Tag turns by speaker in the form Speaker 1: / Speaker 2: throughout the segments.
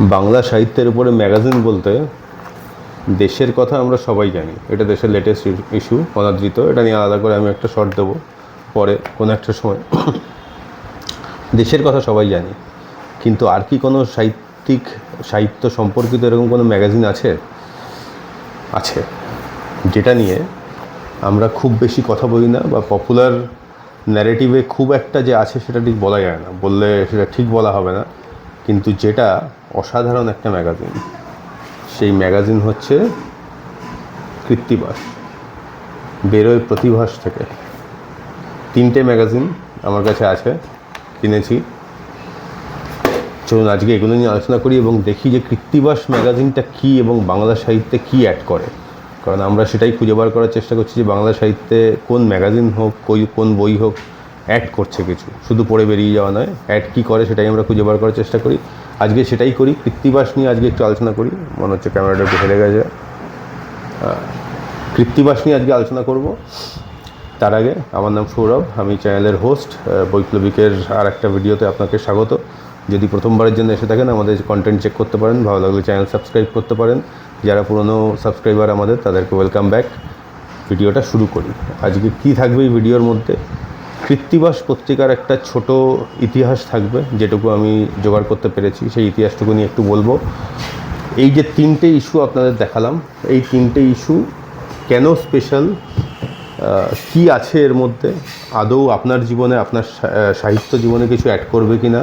Speaker 1: বাংলা সাহিত্যের উপরে ম্যাগাজিন বলতে দেশের কথা আমরা সবাই জানি। এটা দেশের লেটেস্ট ইস্যু অনাদৃত। এটা নিয়ে আলাদা করে আমি একটা শর্ট দেবো পরে, কোনো একটা সময়। দেশের কথা সবাই জানি। কিন্তু আর কি কোনো সাহিত্যিক, সাহিত্য সম্পর্কিত এরকম কোনো ম্যাগাজিন আছে? আছে। যেটা নিয়ে আমরা খুব বেশি কথা বলি না বা পপুলার ন্যারেটিভে খুব একটা যে আছে সেটা ঠিক বলা যায় না। বললে সেটা ঠিক বলা হবে না। কিন্তু যেটা অসাধারণ একটা ম্যাগাজিন। সেই ম্যাগাজিন হচ্ছে কৃত্তিবাস। বেরোয় প্রতিভাস থেকে। তিনটে ম্যাগাজিন আমার কাছে আছে, কিনেছি। চলুন, আজকে এগুলো নিয়ে আলোচনা করি এবং দেখি যে কৃত্তিবাস ম্যাগাজিনটা কী এবং বাংলা সাহিত্যে কী অ্যাড করে। কারণ আমরা সেটাই খুঁজে বার করার চেষ্টা করছি যে বাংলা সাহিত্যে কোন ম্যাগাজিন হোক কোন বই হোক অ্যাড করছে কিছু। শুধু পড়ে বেরিয়ে যাওয়া নয় অ্যাড কী করে সেটাই আমরা খুঁজে বার করার চেষ্টা করি। আজকে সেটাই করি, কৃত্তিবাস নিয়ে আজকে একটু আলোচনা করি। মনে হচ্ছে ক্যামেরাটা একটু হেরে গেছে। কৃত্তিবাস নিয়ে আজকে আলোচনা করব। তার আগে আমার নাম সৌরভ, আমি চ্যানেলের হোস্ট বৈপ্লবিকের আর একটা ভিডিওতে আপনাকে স্বাগত। যদি প্রথমবারের জন্য এসে থাকেন, আমাদের কন্টেন্ট চেক করতে পারেন, ভালো লাগলে চ্যানেল সাবস্ক্রাইব করতে পারেন। যারা পুরনো সাবস্ক্রাইবার আমাদের, তাদেরকে ওয়েলকাম ব্যাক ভিডিওটা শুরু করি। আজকে কি থাকবে এই ভিডিওর মধ্যে? কৃত্তিবাস পত্রিকার একটা ছোট ইতিহাস থাকবে, যেটুকু আমি জোগাড় করতে পেরেছি, সেই ইতিহাসটুকু নিয়ে একটু বলব। এই যে তিনটে ইস্যু আপনাদের দেখালাম, এই তিনটে ইস্যু কেন স্পেশাল? কি আছে এর মধ্যে? আদৌ আপনার জীবনে, আপনার সাহিত্য জীবনে কিছু অ্যাড করবে কি না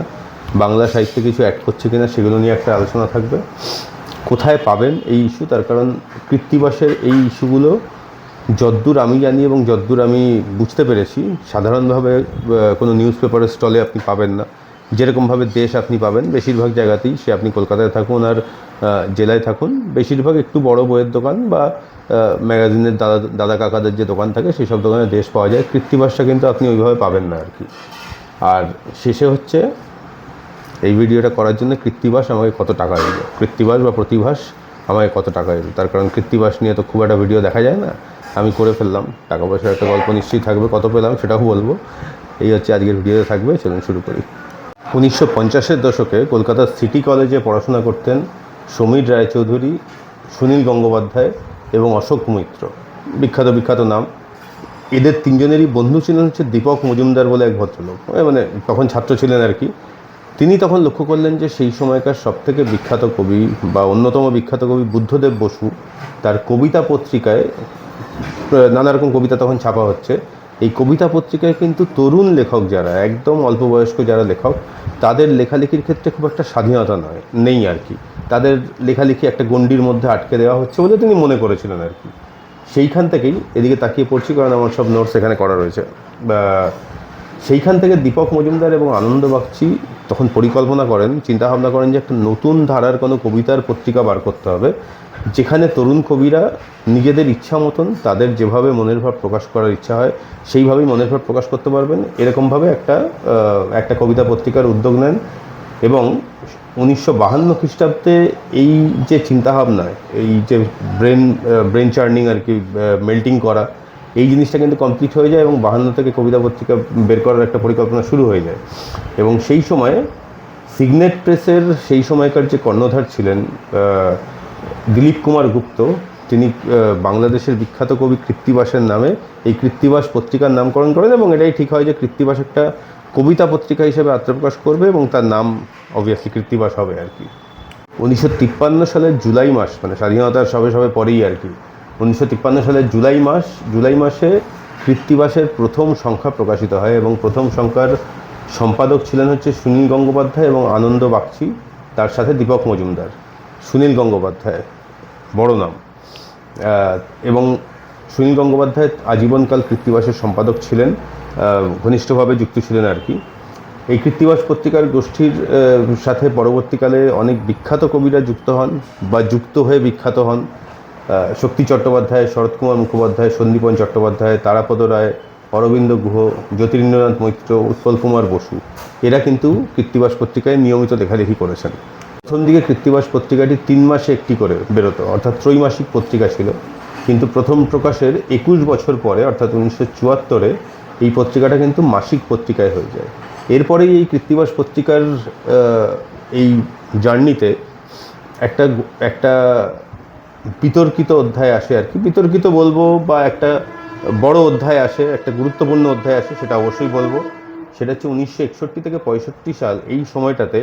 Speaker 1: বাংলা সাহিত্যে কিছু অ্যাড করছে কি না সেগুলো নিয়ে একটা আলোচনা থাকবে। কোথায় পাবেন এই ইস্যু তার কারণ কৃত্তিবাসের এই ইস্যুগুলো যদ্দূর আমি জানি এবং যদ্দূর আমি বুঝতে পেরেছি, সাধারণভাবে কোনো নিউজ পেপারের স্টলে আপনি পাবেন না। যেরকমভাবে দেশ আপনি পাবেন, বেশিরভাগ জায়গাতেই সে আপনি কলকাতায় থাকুন আর জেলায় থাকুন। বেশিরভাগ একটু বড় বইয়ের দোকান বা ম্যাগাজিনের দাদা দাদা কাকাদের যে দোকান থাকে সেই সব দোকানে দেশ পাওয়া যায়। কৃত্তিবাসটা কিন্তু আপনি ওইভাবে পাবেন না আর কি। আর শেষে হচ্ছে, এই ভিডিওটা করার জন্য কৃত্তিবাস আমাকে কত টাকা দিল। কৃত্তিবাস বা প্রতিভাস আমাকে কত টাকা দিল। তার কারণ কৃত্তিবাস নিয়ে তো খুব একটা ভিডিও দেখা যায় না। আমি করে ফেললাম, টাকা পয়সার একটা গল্প নিশ্চয়ই থাকবে, কত পেলাম সেটাও বলব। এই হচ্ছে আজকের ভিডিওতে থাকবে, চলুন শুরু করি। উনিশশো পঞ্চাশের দশকে কলকাতার সিটি কলেজে পড়াশোনা করতেন সমীর রায়চৌধুরী, সুনীল গঙ্গোপাধ্যায় এবং অশোক মিত্র। বিখ্যাত বিখ্যাত নাম। এদের তিনজনেরই বন্ধু ছিলেন হচ্ছে দীপক মজুমদার বলে এক ভদ্রলোক। মানে তখন ছাত্র ছিলেন আর কি। তিনি তখন লক্ষ্য করলেন যে সেই সময়কার সবথেকে বিখ্যাত কবি বা অন্যতম বিখ্যাত কবি বুদ্ধদেব বসু, তার কবিতা পত্রিকায় নানা রকম কবিতা তখন ছাপা হচ্ছে। এই কবিতা পত্রিকায় কিন্তু তরুণ লেখক যারা, একদম অল্প বয়স্ক যারা লেখক, তাদের লেখালেখির ক্ষেত্রে খুব একটা স্বাধীনতা নয়, নেই আর কি। তাদের লেখালেখি একটা গণ্ডির মধ্যে আটকে দেওয়া হচ্ছে বলে তিনি মনে করেছিলেন আর কি। সেইখান থেকেই, এদিকে তাকিয়ে পড়ছি কারণ আমার সব নোটস এখানে করা রয়েছে। সেইখান থেকে দীপক মজুমদার এবং আনন্দ বাগচি তখন পরিকল্পনা করেন, চিন্তাভাবনা করেন যে একটা নতুন ধারার কোনো কবিতার পত্রিকা বার করতে হবে। যেখানে তরুণ কবিরা নিজেদের ইচ্ছা মতন তাদের যেভাবে মনের ভাব প্রকাশ করার ইচ্ছা হয়, সেইভাবেই মনের ভাব প্রকাশ করতে পারবেন। এরকমভাবে একটা একটা কবিতা পত্রিকার উদ্যোগ নেন এবং উনিশশো বাহান্ন খ্রিস্টাব্দে এই যে চিন্তাভাবনা, এই যে ব্রেন ব্রেন চার্নিং আর কি মেল্টিং করা, এই জিনিসটা কিন্তু কমপ্লিট হয়ে যায় এবং বাহান্ন থেকে কবিতা পত্রিকা বের করার একটা পরিকল্পনা শুরু হয়ে যায়। এবং সেই সময়ে সিগনেট প্রেসের সেই সময়কার যে কর্ণধার ছিলেন দিলীপ কুমার গুপ্ত, তিনি বাংলাদেশের বিখ্যাত কবি কৃত্তিবাসের নামে এই কৃত্তিবাস পত্রিকার নামকরণ করেন এবং এটাই ঠিক হয় যে কৃত্তিবাস একটা কবিতা পত্রিকা হিসেবে আত্মপ্রকাশ করবে এবং তার নাম অবভিয়াসলি কৃত্তিবাস হবে আর কি। উনিশশো তিপ্পান্ন সালের জুলাই মাস মানে স্বাধীনতার সবে সবে পরেই আর কি। উনিশশো তিপ্পান্ন সালের জুলাই মাস, জুলাই মাসে কৃত্তিবাসের প্রথম সংখ্যা প্রকাশিত হয় এবং প্রথম সংখ্যার সম্পাদক ছিলেন হচ্ছে সুনীল গঙ্গোপাধ্যায় এবং আনন্দ বাগচি, তার সাথে দীপক মজুমদার। সুনীল গঙ্গোপাধ্যায়। বড় নাম। এবং সুনীল গঙ্গোপাধ্যায় আজীবনকাল কৃত্তিবাসের সম্পাদক ছিলেন ঘনিষ্ঠভাবে যুক্ত ছিলেন আর কি। এই কৃত্তিবাস পত্রিকার গোষ্ঠীর সাথে পরবর্তীকালে অনেক বিখ্যাত কবিরা যুক্ত হন বা যুক্ত হয়ে বিখ্যাত হন। শক্তি চট্টোপাধ্যায় শরৎকুমার মুখোপাধ্যায়, সন্দীপন চট্টোপাধ্যায়, তারাপদ রায়, অরবিন্দ গুহ, জ্যোতিরিন্দ্রনাথ মৈত্র, উৎপল কুমার বসু। এরা কিন্তু কৃত্তিবাস পত্রিকায় নিয়মিত লেখালেখি করেছেন। প্রথম দিকে কৃত্তিবাস পত্রিকাটি তিন মাসে একটি করে বেরোতো, অর্থাৎ ত্রৈমাসিক পত্রিকা ছিল। কিন্তু প্রথম প্রকাশের একুশ বছর পরে, অর্থাৎ উনিশশো চুয়াত্তরে, এই পত্রিকাটা কিন্তু মাসিক পত্রিকায় হয়ে যায়। এরপরেই এই কৃত্তিবাস পত্রিকার এই জার্নিতে একটা একটা বিতর্কিত অধ্যায় আসে আর কি। বিতর্কিত বলব বা একটা বড় অধ্যায় আসে, একটা গুরুত্বপূর্ণ অধ্যায় আসে, সেটা অবশ্যই বলব। সেটা হচ্ছে উনিশশো একষট্টি থেকে পঁয়ষট্টি সাল, এই সময়টাতে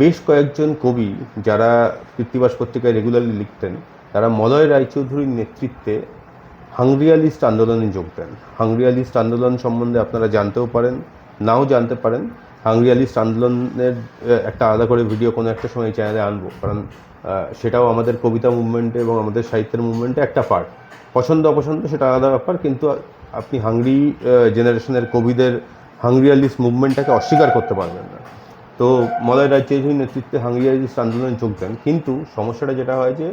Speaker 1: বেশ কয়েকজন কবি যারা কৃত্তিবাস পত্রিকায় রেগুলারলি লিখতেন, তারা মলয় রায়চৌধুরীর নেতৃত্বে হাংরিয়ালিস্ট আন্দোলনে যোগ দেন। হাংরিয়ালিস্ট আন্দোলন সম্বন্ধে আপনারা জানতেও পারেন, নাও জানতে পারেন। হাংরিয়ালিস্ট আন্দোলনের একটা আলাদা করে ভিডিও কোনো একটা সময় চ্যানেলে আনব, কারণ সেটাও আমাদের কবিতা মুভমেন্টে এবং আমাদের সাহিত্যের মুভমেন্টে একটা পার্ট পছন্দ, অপছন্দ সেটা আলাদা ব্যাপার, কিন্তু আপনি হাংরি জেনারেশনের কবিদের হাংরিয়ালিস্ট মুভমেন্টটাকে অস্বীকার করতে পারবেন না। তো মলয় রায়চৌধুরীর নেতৃত্বে হাঙ্গরিয়ালিস্ট আন্দোলনে যোগ দেন কিন্তু সমস্যাটা যেটা হয় যে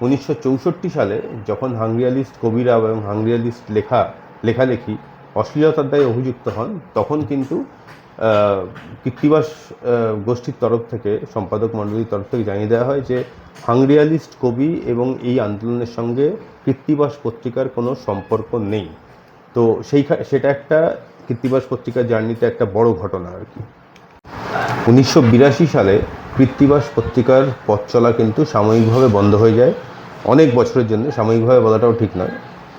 Speaker 1: উনিশশো চৌষট্টি সালে যখন হাঙ্গরিয়ালিস্ট কবিরা এবং হাঙ্গরিয়ালিস্ট লেখা লেখালেখি অশ্লীলতার দায়ে অভিযুক্ত হন তখন কিন্তু আহ, কৃত্তিবাস গোষ্ঠীর তরফ থেকে সম্পাদক মণ্ডলীর তরফ থেকে জানিয়ে দেওয়া হয় যে হাঙ্গরিয়ালিস্ট কবি এবং এই আন্দোলনের সঙ্গে কৃত্তিবাস পত্রিকার কোনো সম্পর্ক নেই। তো সেই সেটা একটা কৃত্তিবাস পত্রিকার জার্নিতে একটা বড় ঘটনা আর কি। উনিশশো বিরাশি সালে কৃত্তিবাস পত্রিকার পথ চলা কিন্তু সাময়িকভাবে বন্ধ হয়ে যায়। অনেক বছরের জন্য সাময়িকভাবে বলাটাও ঠিক নয়।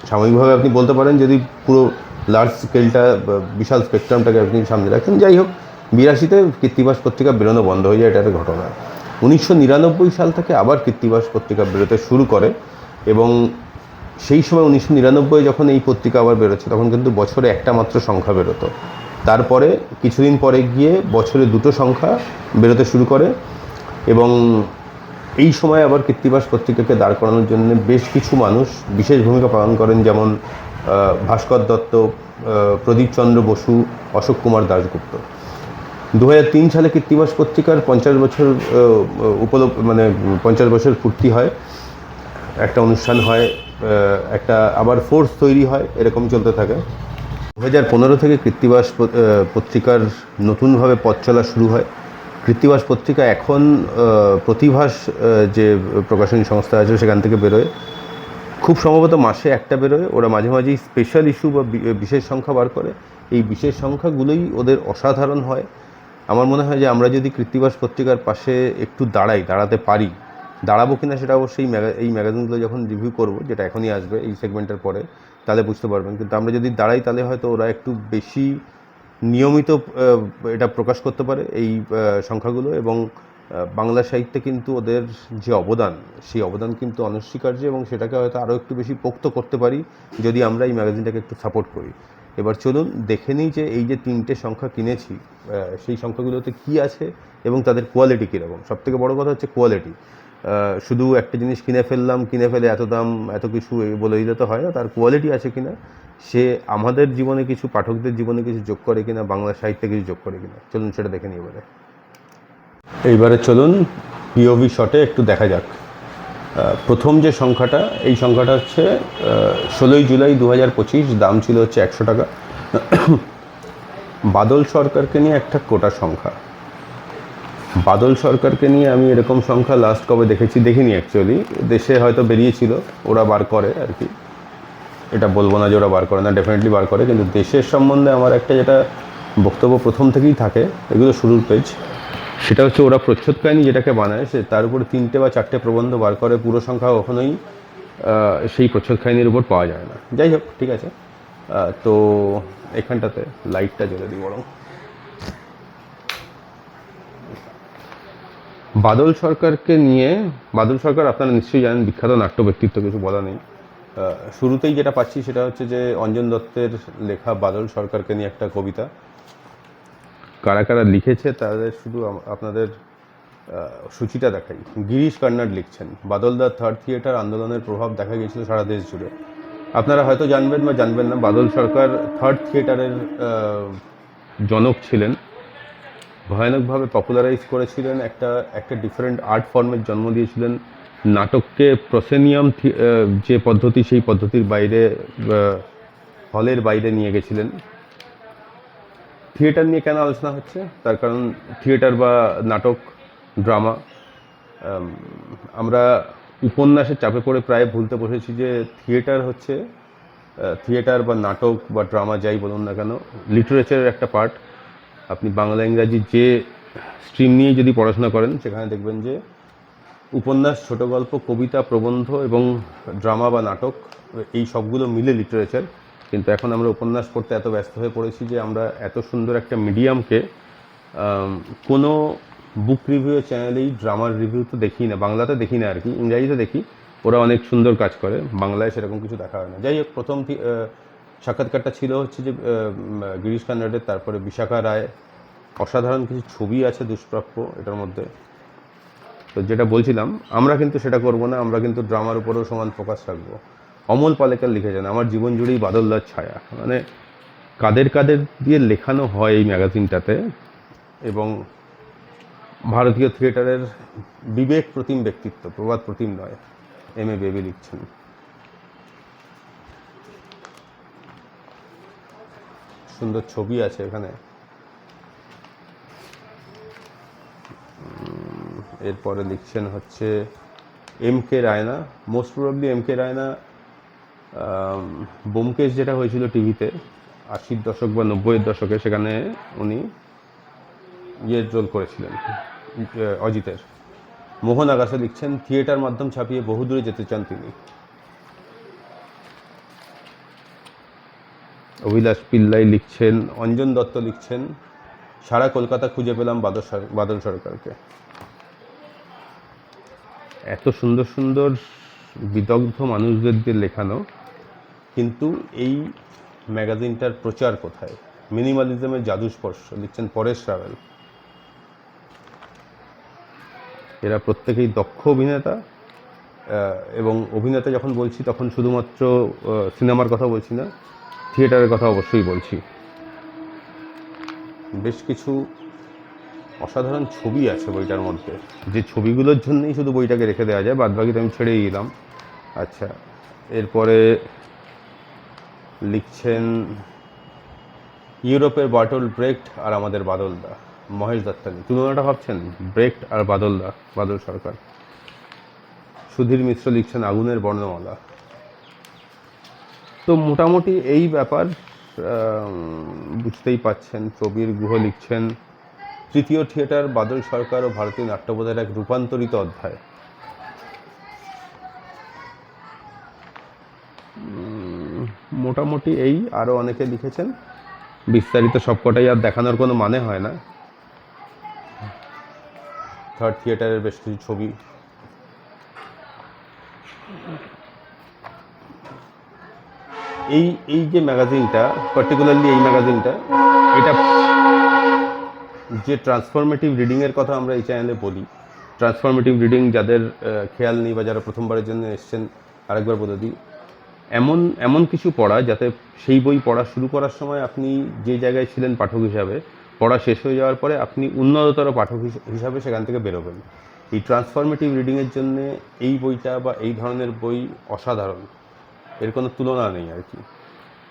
Speaker 1: সাময়িকভাবে আপনি বলতে পারেন যদি পুরো লার্জ স্কেলটা বিশাল স্পেকট্রামটাকে আপনি সামনে রাখেন, যাই হোক, বিরাশিতে কৃত্তিবাস পত্রিকা বেরোনো বন্ধ হয়ে যায়, এটা একটা ঘটনা। উনিশশো নিরানব্বই সাল থেকে আবার কৃত্তিবাস পত্রিকা বেরোতে শুরু করে এবং সেই সময় উনিশশো নিরানব্বই যখন এই পত্রিকা আবার বেরোচ্ছে, তখন কিন্তু বছরে একটা মাত্র সংখ্যা বেরোতো। তারপরে কিছুদিন পরে গিয়ে বছরে দুটো সংখ্যা বেরোতে শুরু করে এবং এই সময় আবার কৃত্তিবাস পত্রিকাকে দাঁড় করানোর জন্য বেশ কিছু মানুষ বিশেষ ভূমিকা পালন করেন যেমন ভাস্কর দত্ত আহ, প্রদীপ চন্দ্র বসু অশোক কুমার দাশগুপ্ত। দু হাজার তিন সালে কৃত্তিবাস পত্রিকার পঞ্চাশ বছর উপলব্ধ মানে পঞ্চাশ বছর পূর্তি হয়। একটা অনুষ্ঠান হয় একটা আবার ফোর্স তৈরি হয় এরকম চলতে থাকে। দু হাজার পনেরো থেকে কৃত্তিবাস পত্রিকার নতুনভাবে পথ চলা শুরু হয়। কৃত্তিবাস পত্রিকা এখন প্রতিভাস যে প্রকাশনী সংস্থা আছে সেখান থেকে বেরোয়। খুব সম্ভবত মাসে একটা বেরোয়। ওরা মাঝে মাঝেই স্পেশাল ইস্যু বা বিশেষ সংখ্যা বার করে। এই বিশেষ সংখ্যাগুলোই ওদের অসাধারণ হয়। আমার মনে হয় যে আমরা যদি কৃত্তিবাস পত্রিকার পাশে একটু দাঁড়াই, দাঁড়াতে পারি, দাঁড়াবো কিনা সেটা অবশ্যই এই ম্যাগাজিনগুলো যখন রিভিউ করব, যেটা এখনই আসবে এই সেগমেন্টের পরে তাহলে বুঝতে পারবেন। কিন্তু আমরা যদি দাঁড়াই, তাহলে হয়তো ওরা একটু বেশি নিয়মিত এটা প্রকাশ করতে পারে এই সংখ্যাগুলো এবং বাংলা সাহিত্যে কিন্তু ওদের যে অবদান, সেই অবদান কিন্তু অনস্বীকার্য এবং সেটাকে হয়তো আরও একটু বেশি পোক্ত করতে পারি যদি আমরা এই ম্যাগাজিনটাকে একটু সাপোর্ট করি। এবার চলুন, দেখে নিই যে এই যে তিনটে সংখ্যা কিনেছি সেই সংখ্যাগুলোতে কি আছে এবং তাদের কোয়ালিটি কীরকম। সবথেকে বড় কথা হচ্ছে কোয়ালিটি। শুধু একটা জিনিস কিনে ফেললাম, কিনে ফেলে এত দাম, এত কিছু বলে দিলে তো হয় না, তার কোয়ালিটি আছে কিনা, সে আমাদের জীবনে কিছু, পাঠকদের জীবনে কিছু যোগ করে কিনা, বাংলা সাহিত্যে কিছু যোগ করে কিনা, চলুন সেটা দেখে নিই এবারে। এইবারে চলুন পিওভি শটে একটু দেখা যাক। প্রথম যে সংখ্যাটা, এই সংখ্যাটা হচ্ছে ষোলোই জুলাই দু হাজার পঁচিশ, দাম ছিল হচ্ছে একশো টাকা। বাদল সরকারকে নিয়ে একটা কোটা সংখ্যা। বাদল সরকারকে নিয়ে আমি এরকম সংখ্যা লাস্ট কবে দেখেছি, দেখিনি অ্যাকচুয়ালি দেশে হয়তো বেরিয়েছিল, ওরা বার করে আর কি। এটা বলব না যে ওরা বার করে না ডেফিনেটলি বার করে। কিন্তু দেশের সম্বন্ধে আমার একটা যেটা বক্তব্য প্রথম থেকেই থাকে, এগুলো শুরুর পেজ সেটা হচ্ছে ওরা প্রচ্ছদ কাহিনী যেটাকে বানায়, সে তার উপরে তিনটে বা চারটে প্রবন্ধ বার করে, পুরো সংখ্যা কখনোই সেই প্রচ্ছদ কাহিনীর উপর পাওয়া যায় না। যাই হোক, ঠিক আছে। তো এখানটাতে লাইটটা জ্বলে দিই বরং। বাদল সরকারকে নিয়ে, বাদল সরকার আপনারা নিশ্চয়ই জানেন, বিখ্যাত নাট্য ব্যক্তিত্ব কিছু বলা নেই। শুরুতেই যেটা পাচ্ছি সেটা হচ্ছে যে অঞ্জন দত্তের লেখা বাদল সরকারকে নিয়ে একটা কবিতা। কারা কারা লিখেছে তাদের শুধু আপনাদের সূচিটা দেখাই। গিরিশ কর্নাড লিখছেন বাদলদা থার্ড থিয়েটার আন্দোলনের প্রভাব দেখা গিয়েছিল সারা দেশ জুড়ে। আপনারা হয়তো জানবেন বা জানবেন না, বাদল সরকার থার্ড থিয়েটারের জনক ছিলেন। ভয়ানকভাবে পপুলারাইজ করেছিলেন, একটা একটা ডিফারেন্ট আর্ট ফর্মের জন্ম দিয়েছিলেন। নাটককে প্রসেনিয়াম যে পদ্ধতি, সেই পদ্ধতির বাইরে হলের বাইরে নিয়ে গেছিলেন। থিয়েটার নিয়ে কেন আলোচনা হচ্ছে? তার কারণ থিয়েটার বা নাটক ড্রামা আমরা উপন্যাসের চাপে পড়ে প্রায় ভুলতে বসেছি যে থিয়েটার হচ্ছে থিয়েটার বা নাটক বা ড্রামা যাই বলুন না কেন লিটারেচারের একটা পার্ট আপনি বাংলা ইংরাজি যে স্ট্রিম নিয়ে যদি পড়াশোনা করেন, সেখানে দেখবেন যে উপন্যাস, ছোট গল্প, কবিতা, প্রবন্ধ এবং ড্রামা বা নাটক, এই সবগুলো মিলে লিটারেচার। কিন্তু এখন আমরা উপন্যাস পড়তে এত ব্যস্ত হয়ে পড়েছি যে আমরা এত সুন্দর একটা মিডিয়ামকে কোনো বুক রিভিউ চ্যানেলেই ড্রামার রিভিউ তো দেখি না, বাংলাতে দেখি না আর কি, ইংরাজিতে দেখি। ওরা অনেক সুন্দর কাজ করে, বাংলায় সেরকম কিছু দেখা হয় না। যাই হোক, প্রথম সাক্ষাৎকারটা ছিল হচ্ছে যে গিরিশ কান্নাডের তারপরে বিশাখা রায়, অসাধারণ কিছু ছবি আছে দুষ্প্রাপ্য এটার মধ্যে। তো যেটা বলছিলাম, আমরা কিন্তু সেটা করব না, আমরা কিন্তু ড্রামার উপরেও সমান ফোকাস রাখব। অমল পালেকার লিখেছেন, আমার জীবন জুড়েই বাদলদার ছায়া। মানে কাদের কাদের দিয়ে লেখানো হয় এই ম্যাগাজিনটাতে, এবং ভারতীয় থিয়েটারের বিবেক প্রতিম ব্যক্তিত্ব প্রবাদ প্রতিম নয় এম এ বেবি লিখছেন। সুন্দর ছবি আছে এখানে। এরপরে লিখছেন হচ্ছে M K Raina most probably M K Raina Byomkesh যেটা হয়েছিল টিভিতে, আশির দশক বা নব্বইয়ের দশকে, সেখানে উনি ইয়ের রোল করেছিলেন অজিতের। মোহন আগাসে লিখছেন থিয়েটার মাধ্যম ছাপিয়ে বহুদূরে যেতে চান তিনি। অভিলাষ পিল্লাই লিখছেন, অঞ্জন দত্ত লিখছেন, সারা কলকাতা খুঁজে পেলাম বাদল বাদল সরকারকে। এত সুন্দর সুন্দর বিদগ্ধ মানুষদের দিয়ে লেখানো, কিন্তু এই ম্যাগাজিনটার প্রচার কোথায়? মিনিমালিজমের জাদুস্পর্শ লিখছেন পরেশ রাভেল এরা প্রত্যেকেই দক্ষ অভিনেতা এবং অভিনেতা যখন বলছি, তখন শুধুমাত্র সিনেমার কথা বলছি না থিয়েটারের কথা অবশ্যই বলছি। বেশ কিছু অসাধারণ ছবি আছে বইটার মধ্যে। যে ছবিগুলোর জন্যই শুধু বইটাকে রেখে দেওয়া যায় বাদ বাকি তো আমি ছেড়েই দিলাম। আচ্ছা এরপরে লিখছেন ইউরোপের বাটল ব্রেকড আর আমাদের বাদলদা মহেশ দত্তানি তুলনাটা ভাবছেন? ব্রেকড আর বাদলদা বাদল সরকার। সুধীর মিশ্র লিখছেন আগুনের বর্ণমালা। তো মোটামুটি এই ব্যাপার বুঝতেই পাচ্ছেন প্রবীর গুহ লিখছেন তৃতীয় থিয়েটার, বাদল সরকার ও ভারতীয় নাট্যবোধের এক রূপান্তরিত অধ্যায়। মোটামুটি এই আরও অনেকে লিখেছেন। বিস্তারিত সবকটাই আর দেখানোর কোনো মানে হয় না। থার্ড থিয়েটারের বেশ কিছু ছবি এই এই যে ম্যাগাজিনটা পার্টিকুলারলি এই ম্যাগাজিনটা এটা যে ট্রান্সফরমেটিভ রিডিংয়ের কথা আমরা এই চ্যানেলে বলি ট্রান্সফরমেটিভ রিডিং যাদের খেয়াল নেই বা যারা প্রথমবারের জন্য এসছেন, আরেকবার বলে দিই, এমন এমন কিছু পড়া যাতে সেই বই পড়া শুরু করার সময় আপনি যে জায়গায় ছিলেন পাঠক হিসাবে, পড়া শেষ হয়ে যাওয়ার পরে আপনি উন্নততর পাঠক হিস- হিসাবে সেখান থেকে বেরোবেন। এই ট্রান্সফরমেটিভ রিডিংয়ের জন্য এই বইটা বা এই ধরনের বই অসাধারণ। এর কোনো তুলনা নেই আর কি।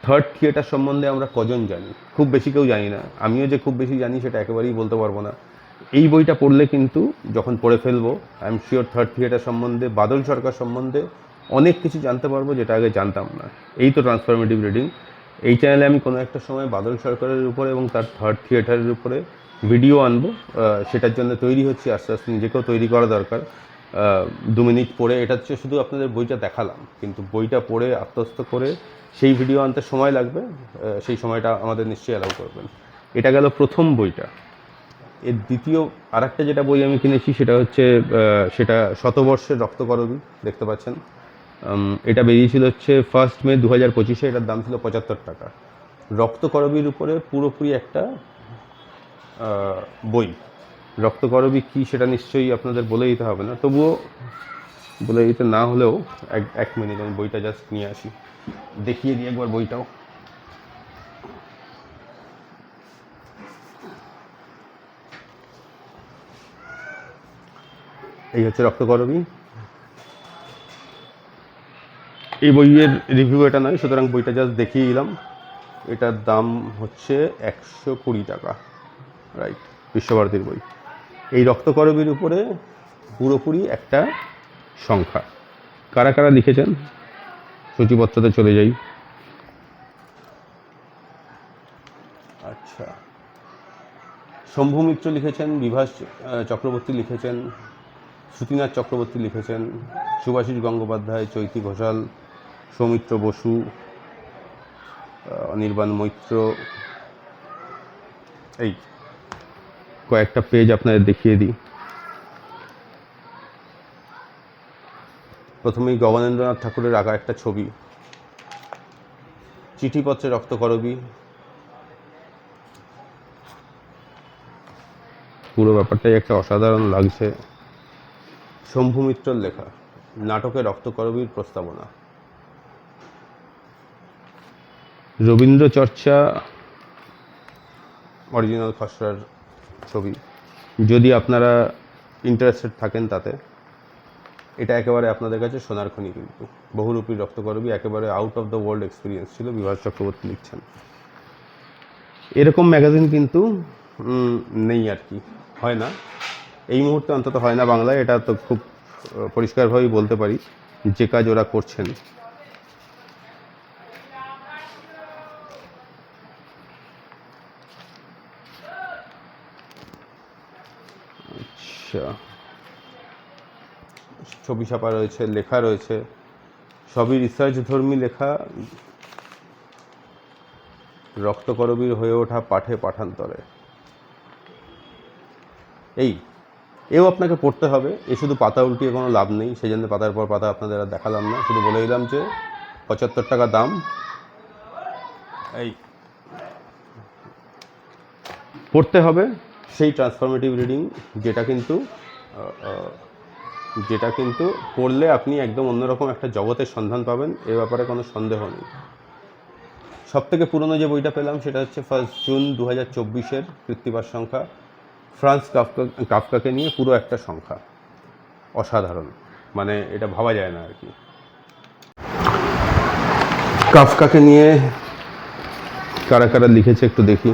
Speaker 1: থার্ড থিয়েটার সম্বন্ধে আমরা কজন জানি? খুব বেশি কেউ জানি না। আমিও যে খুব বেশি জানি সেটা একেবারেই বলতে পারব না। এই বইটা পড়লে কিন্তু যখন পড়ে ফেলব I am sure third theatre সম্বন্ধে, বাদল সরকার সম্বন্ধে অনেক কিছু জানতে পারব যেটা আগে জানতাম না। এই তো ট্রান্সফরমেটিভ রিডিং এই চ্যানেলে আমি কোনো একটা সময় বাদল সরকারের উপরে এবং তার থার্ড থিয়েটারের উপরে ভিডিও আনব। সেটার জন্য তৈরি হচ্ছে। আস্তে আস্তে নিজেকেও তৈরি করা দরকার। দু মিনিট পড়ে এটা হচ্ছে শুধু আপনাদের বইটা দেখালাম, কিন্তু বইটা পড়ে আত্মস্থ করে সেই ভিডিও আনতে সময় লাগবে সেই সময়টা আমাদের নিশ্চয়ই অ্যালাউ করবেন। এটা গেল প্রথম বইটা। এর দ্বিতীয় আরেকটা যেটা বই আমি কিনেছি, সেটা হচ্ছে সেটা শতবর্ষের রক্তকরবী, দেখতে পাচ্ছেন। এটা বেরিয়েছিল হচ্ছে ফার্স্ট মে দু হাজার পঁচিশে, এটার দাম ছিল পঁচাত্তর টাকা। রক্তকরবীর উপরে পুরোপুরি একটা বই। রক্তকরবী কী সেটা নিশ্চয়ই আপনাদের বলে দিতে হবে না। তবুও বলে দিতে না হলেও এক এক মিনিট আমি বইটা জাস্ট নিয়ে আসি। দেখিয়ে দিই একবার বইটাও। এই হচ্ছে রক্তকরবী এই বইয়ের রিভিউ এটা নয়, সুতরাং বইটা জাস্ট দেখিয়ে দিলাম। এটার দাম হচ্ছে একশো কুড়ি টাকা। রাইট বিশ্বভারতীর বই। এই রক্তকরবীর উপরে পুরোপুরি একটা সংখ্যা। কারা কারা লিখেছেন? সূচিপত্রতে চলে যাই। আচ্ছা। শম্ভু মিত্র লিখেছেন, বিভাস চক্রবর্তী লিখেছেন, শ্রুতিনাথ চক্রবর্তী লিখেছেন, সুভাষিস গঙ্গোপাধ্যায়, চৈতি ঘোষাল, সৌমিত্র বসু অনির্বাণ মৈত্র। এই কয়েকটা পেজ আপনাদের দেখিয়ে দিই। প্রথমেই গগনেন্দ্রনাথ ঠাকুরের আঁকা একটা ছবি। চিঠিপত্রে রক্তকরবী পুরো ব্যাপারটাই একটা অসাধারণ লাগছে। শম্ভু মিত্রর লেখা, নাটকে রক্তকরবীর প্রস্তাবনা। রবীন্দ্র চর্চা অরিজিনাল খসড়ার ছবি। যদি আপনারা ইন্টারেস্টেড থাকেন তাতে, এটা একেবারে আপনাদের কাছে সোনার খনি কিন্তু। বহুরূপী রক্তকরবী একেবারে out of the world experience ছিল, বিভাস চক্রবর্তী লিখছেন। এরকম ম্যাগাজিন কিন্তু নেই আর কি। হয় না। এই মুহূর্তে অন্তত হয় না বাংলায়, এটা তো খুব পরিষ্কারভাবেই বলতে পারি। যে কাজ ওরা করছেন ছবি ছাপা রয়েছে, লেখা রয়েছে। সবই রিসার্চ ধর্মী লেখা। রক্তকরবীর হয়ে ওঠা পাঠে পাঠান্তরে। এই, এও আপনাকে পড়তে হবে। এ শুধু পাতা উল্টিয়ে কোনো লাভ নেই। সেই জন্য পাতার পর পাতা আপনাদের আর দেখালাম না। শুধু বলে দিলাম যে, পঁচাত্তর টাকা দাম। এই, পড়তে হবে। সেই ট্রান্সফরমেটিভ রিডিং যেটা কিন্তু যেটা কিন্তু পড়লে আপনি একদম অন্যরকম একটা জগতের সন্ধান পাবেন, এ ব্যাপারে কোনো সন্দেহ নেই। সব থেকে পুরনো যে বইটা পেলাম সেটা হচ্ছে ফার্স্ট জুন দু হাজার চব্বিশের কৃত্তিবাস সংখ্যা। ফ্রান্স কাফকা, কাফকাকে নিয়ে পুরো একটা সংখ্যা। অসাধারণ। মানে এটা ভাবা যায় না আর কি। কাফকাকে নিয়ে কারা কারা লিখেছে একটু দেখি।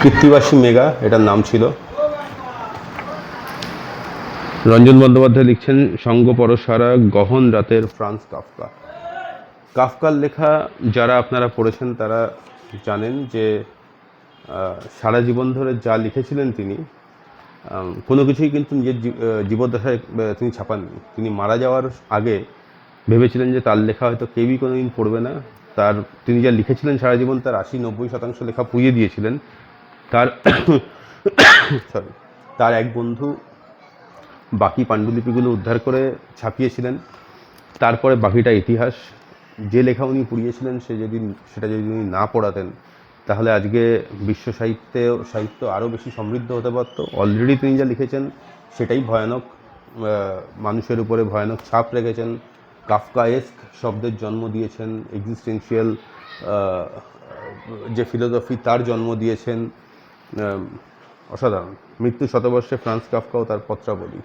Speaker 1: কৃত্তিবাসী মেগা, এটার নাম ছিল। রঞ্জন বন্দ্যোপাধ্যায় লিখছেন, সঙ্গ পরসারা গহন রাতের ফ্রান্স কাফকা। কাফকার লেখা যারা আপনারা পড়েছেন, তারা জানেন যে সারা জীবন ধরে যা লিখেছিলেন তিনি কোনো কিছুই কিন্তু নিজের জীবদ্দশায় তিনি ছাপাননি। তিনি মারা যাওয়ার আগে ভেবেছিলেন যে তার লেখা হয়তো কেউই কোনো দিন পড়বে না। তার, তিনি যা লিখেছিলেন সারা জীবন, তার আশি নব্বই শতাংশ লেখা পুড়িয়ে দিয়েছিলেন। তার সরি তার এক বন্ধু বাকি পাণ্ডুলিপিগুলো উদ্ধার করে ছাপিয়েছিলেন। তারপরে বাকিটা ইতিহাস। যে লেখা উনি পুড়িয়েছিলেন, সে যদি, সেটা যদি উনি না পড়াতেন, তাহলে আজকে বিশ্ব সাহিত্যে, সাহিত্য আরও বেশি সমৃদ্ধ হতে পারত। অলরেডি তিনি যা লিখেছেন, সেটাই ভয়ানক মানুষের উপরে ভয়ানক ছাপ রেখেছেন। কাফকায়েস্ক শব্দের জন্ম দিয়েছেন এক্সিস্টেন্সিয়াল যে ফিলোসফি তার জন্ম দিয়েছেন অসাধারণ। মৃত্যু শতবর্ষে ফ্রান্স কাফকাও তার পত্রাবলী।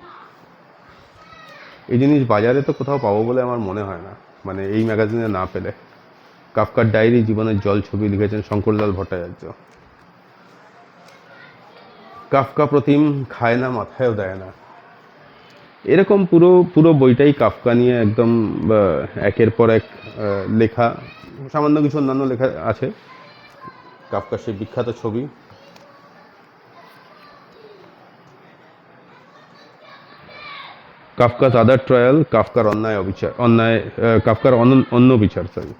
Speaker 1: এই জিনিস বাজারে তো কোথাও পাবো বলে আমার মনে হয় না। মানে এই ম্যাগাজিনে না পেলে। কাফকার ডায়েরি জীবনের জল ছবি লিখেছেন শঙ্করলাল ভট্টাচার্য। কাফকা প্রতিম খায় না, মাথায়ও দেয় না। এরকম পুরো পুরো বইটাই কাফকা নিয়ে একদম একের পর এক লেখা, সামান্য কিছু অন্যান্য লেখা আছে। কাফকার সেই বিখ্যাত ছবি। কাফকাস আদার ট্রায়াল, কাফকার অন্যায় অবিচার, অন্যায় কাফকার অন্য- বিচার সরি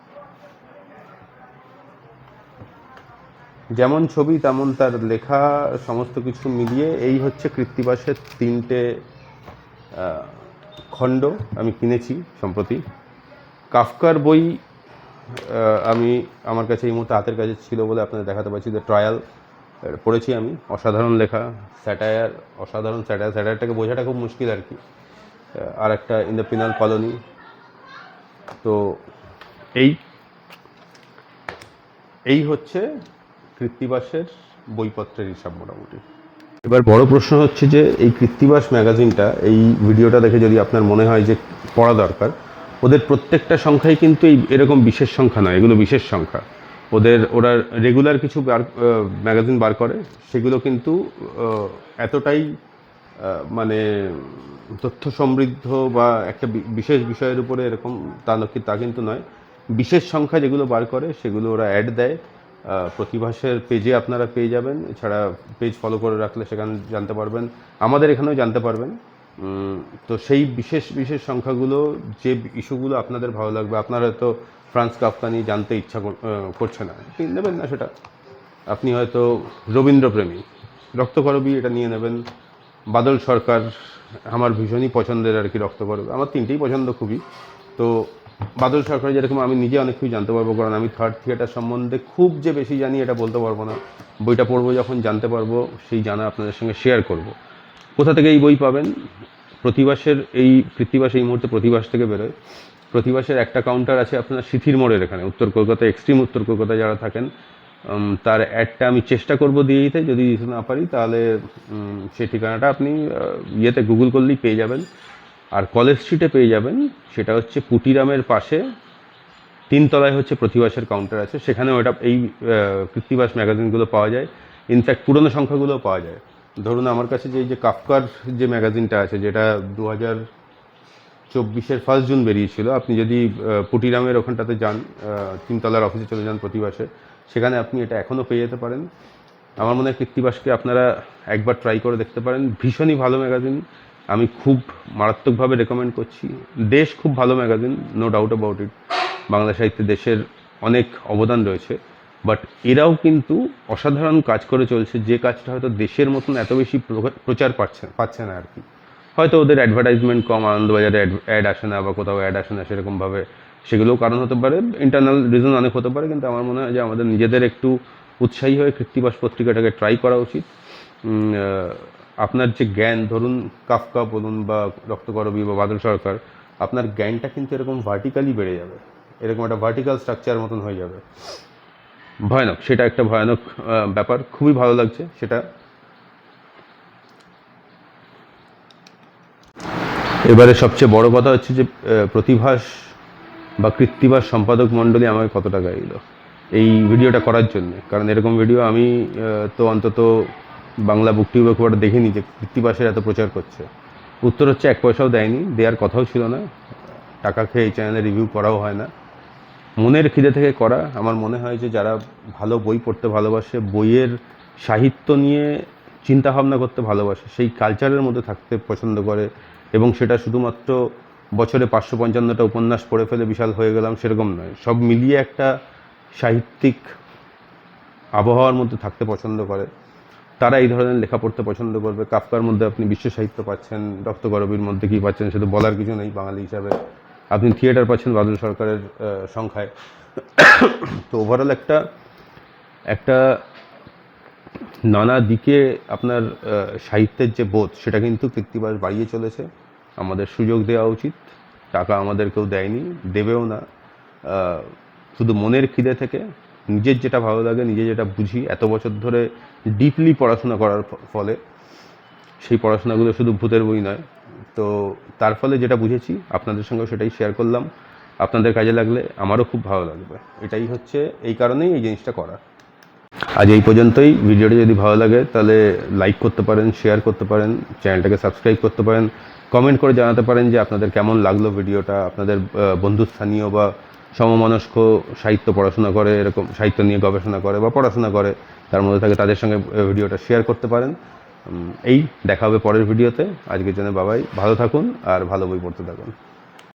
Speaker 1: যেমন ছবি, তেমন তার লেখা, সমস্ত কিছু মিলিয়ে এই হচ্ছে কৃত্তিবাসের তিনটে খণ্ড আমি কিনেছি সম্প্রতি। কাফকার বই আমি আমার কাছে এই মুহূর্তে হাতের কাছে ছিল বলে আপনাদের দেখাতে পারছি। দ্য ট্রায়াল পড়েছি আমি। অসাধারণ লেখা স্যাটায়ার অসাধারণ স্যাটায়ার স্যাটায়ারটাকে বোঝাটা খুব মুশকিল আর কি। আর একটা ইন দ্য পিনাল কলোনি তো এই এই হচ্ছে কৃত্তিবাসের বইপত্রের হিসাব মোটামুটি। এবার বড় প্রশ্ন হচ্ছে যে এই কৃত্তিবাস ম্যাগাজিনটা, এই ভিডিওটা দেখে যদি আপনার মনে হয় যে পড়া দরকার, ওদের প্রত্যেকটা সংখ্যাই কিন্তু এই এরকম বিশেষ সংখ্যা নয়, এগুলো বিশেষ সংখ্যা। ওদের, ওরা রেগুলার কিছু বার ম্যাগাজিন বার করে, সেগুলো কিন্তু এতটাই মানে তথ্য সমৃদ্ধ বা একটা বিশেষ বিষয়ের উপরে এরকম তা তা কিন্তু নয়। বিশেষ সংখ্যা যেগুলো বার করে, সেগুলো ওরা অ্যাড দেয়। প্রতিভাসের পেজে আপনারা পেয়ে যাবেন। এছাড়া পেজ ফলো করে রাখলে সেখানে জানতে পারবেন। আমাদের এখানেও জানতে পারবেন। তো সেই বিশেষ বিশেষ সংখ্যাগুলো, যে ইস্যুগুলো আপনাদের ভালো লাগবে, আপনারা হয়তো ফ্রান্স কাফকা জানতে ইচ্ছা করছে না। নেবেন না সেটা। আপনি হয়তো রবীন্দ্রপ্রেমী। রক্তকরবী এটা নিয়ে নেবেন। বাদল সরকার, আমার ভীষণই পছন্দের আর কি রক্তকরবী। আমার তিনটেই পছন্দ খুবই। তো বাদল সরকার যেরকম আমি নিজে অনেক কিছু জানতে পারব, কারণ আমি থার্ড থিয়েটার সম্বন্ধে খুব যে বেশি জানি এটা বলতে পারব না। বইটা পড়ব, যখন জানতে পারব, সেই জানা আপনাদের সঙ্গে শেয়ার করব। কোথা থেকে এই বই পাবেন? প্রতিবাসের এই কৃত্তিবাস এই মুহূর্তে প্রতিবাস থেকে বেরোয়। প্রতিবাসের একটা কাউন্টার আছে আপনার সিথির মোড়ের এখানে, উত্তর কলকাতা এক্সট্রিম উত্তর কলকাতায় যারা থাকেন তার অ্যাডটা আমি চেষ্টা করব দিয়ে দিতে। যদি দিতে না পারি, তাহলে সেই ঠিকানাটা আপনি ইয়েতে গুগল করলেই পেয়ে যাবেন। আর কলেজ স্ট্রিটে পেয়ে যাবেন, সেটা হচ্ছে পুটিরামের পাশে, তিনতলায় হচ্ছে প্রতিবাসের কাউন্টার আছে সেখানে ওটা এই কৃত্তিবাস ম্যাগাজিনগুলো পাওয়া যায়। ইনফ্যাক্ট পুরনো সংখ্যাগুলোও পাওয়া যায়। ধরুন আমার কাছে যে, এই যে কাফকার যে ম্যাগাজিনটা আছে, যেটা দু হাজার চব্বিশের ফার্স্ট জুন বেরিয়েছিল, আপনি যদি পুটিরামের ওখানটাতে যান তিনতলার অফিসে চলে যান প্রতিবাসে, সেখানে আপনি এটা এখনও পেয়ে যেতে পারেন। আমার মনে হয় কৃত্তিবাসকে আপনারা একবার ট্রাই করে দেখতে পারেন। ভীষণই ভালো ম্যাগাজিন। আমি খুব মারাত্মকভাবে রেকমেন্ড করছি। দেশ খুব ভালো magazine no doubt about it Bangla সাহিত্যে দেশের অনেক অবদান রয়েছে। বাট এরাও কিন্তু অসাধারণ কাজ করে চলছে। যে কাজটা হয়তো দেশের মতন এত বেশি প্রচার পাচ্ছে পাচ্ছে না আর কি হয়তো ওদের অ্যাডভার্টাইজমেন্ট কম, আনন্দবাজারে অ্যাড আসে না বা কোথাও অ্যাড আসে না সেরকমভাবে। সেগুলোও কারণ হতে পারে ইন্টারনাল রিজন অনেক হতে পারে, কিন্তু আমার মনে হয় যে আমাদের নিজেদের একটু উৎসাহী হয়ে কৃত্তিবাস পত্রিকাটাকে ট্রাই করা উচিত। আপনার যে জ্ঞান, ধরুন কাফকা বলুন বা রক্তকরবী বা বাদল সরকার, আপনার জ্ঞানটা কিন্তু এরকম ভার্টিক্যালি বেড়ে যাবে। এরকম একটা ভার্টিক্যাল স্ট্রাকচার মতন হয়ে যাবে। ভয়ানক, সেটা একটা ভয়ানক ব্যাপার। খুবই ভালো লাগছে সেটা। এবারে সবচেয়ে বড় কথা হচ্ছে যে প্রতিভাস বা কৃত্তিবাস সম্পাদক মণ্ডলী আমাকে কত টাকা দিল এই ভিডিওটা করার জন্য। কারণ এরকম ভিডিও আমি তো অন্তত বাংলা বুক টিউবে খুব একটা দেখিনি যে কৃত্তিবাসের এত প্রচার করছে। উত্তর হচ্ছে এক পয়সাও দেয়নি, দেওয়ার কথাও ছিল না। টাকা খেয়ে এই চ্যানেলে রিভিউ করাও হয় না। মনের খিদে থেকে করা, আমার মনে হয় যে যারা ভালো বই পড়তে ভালোবাসে, বইয়ের সাহিত্য নিয়ে চিন্তা ভাবনা করতে ভালোবাসে, সেই কালচারের মধ্যে থাকতে পছন্দ করে এবং সেটা শুধুমাত্র বছরে পাঁচশো পঞ্চান্নটা উপন্যাস পড়ে ফেলে বিশাল হয়ে গেলাম সেরকম নয়। সব মিলিয়ে একটা সাহিত্যিক আবহাওয়ার মধ্যে থাকতে পছন্দ করে। তারা এই ধরনের লেখা পড়তে পছন্দ করবে। কাফকার মধ্যে আপনি বিশ্ব সাহিত্য পাচ্ছেন রক্ত রক্তগরবীর মধ্যে কী পাচ্ছেন সেটা বলার কিছু নেই বাঙালি হিসাবে। আপনি থিয়েটার পাচ্ছেন বাদল সরকারের সংখ্যায়। তো ওভারঅল একটা একটা নানা দিকে আপনার সাহিত্যের যে বোধ সেটা কিন্তু কৃত্তিবাস বাড়িয়ে চলেছে। আমাদের সুযোগ দেওয়া উচিত, টাকা আমাদের কেউ দেয়নি, দেবেও না। শুধু মনের খিদে থেকে নিজের যেটা ভালো লাগে, নিজে যেটা বুঝি, এত বছর ধরে ডিপলি পড়াশোনা করার ফলে সেই পড়াশোনাগুলো শুধু ভূতের বই নয়। তো তার ফলে যেটা বুঝেছি, আপনাদের সঙ্গেও সেটাই শেয়ার করলাম। আপনাদের কাজে লাগলে আমারও খুব ভালো লাগবে। এটাই হচ্ছে এই কারণেই এই জিনিসটা করা। আজ এই পর্যন্তই। ভিডিওটি যদি ভালো লাগে, তাহলে লাইক করতে পারেন শেয়ার করতে পারেন, চ্যানেলটাকে সাবস্ক্রাইব করতে পারেন। কমেন্ট করে জানাতে পারেন যে আপনাদের কেমন লাগল ভিডিওটা আপনাদের বন্ধুস্থানীয় বা সমমনস্ক সাহিত্য পড়াশোনা করে, এরকম সাহিত্য নিয়ে গবেষণা করে বা পড়াশোনা করে, তার মধ্যে থাকে তাদের সঙ্গে ভিডিওটা শেয়ার করতে পারেন। এই দেখা হবে পরের ভিডিওতে। আজকের জন্য বাবাই, ভালো থাকুন আর ভালো বই পড়তে থাকুন।